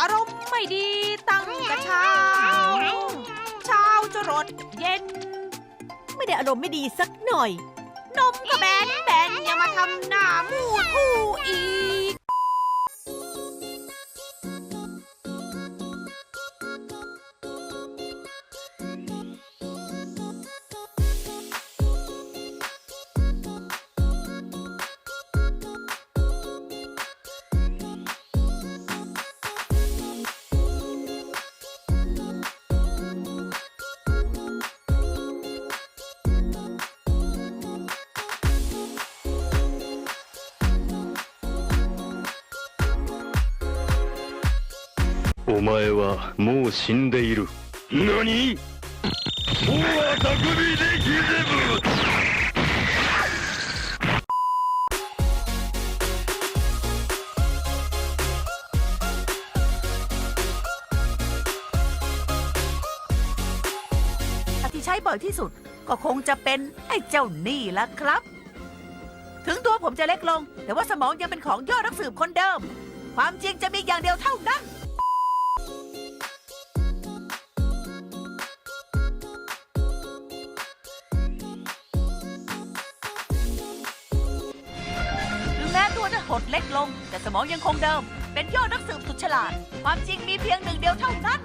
อารมณ์ไม่ดีตั้งแต่เช้าเช้าจะรดเย็น ไม่ได้อารมณ์ไม่ดีสักหน่อย นมก็แบนแบนอย่ามาทำหน้ามูดทู่ お前はもう死んでいる。何大は匠でギゼブ ที่ใช้บ่อยที่สุดก็คงจะเป็นไอ้เจ้านี่ละครับ ถึงตัวผมจะเล็กลง แต่ว่าสมองยังเป็นของยอดนักสืบคนเดิม ความจริงจะมีอย่างเดียวเท่า งแม้ตัวจะหดเล็กลง แต่สมองยังคงเดิม เป็นยอดนักสืบสุดฉลาด ความจริงมีเพียงหนึ่งเดียวเท่านั้น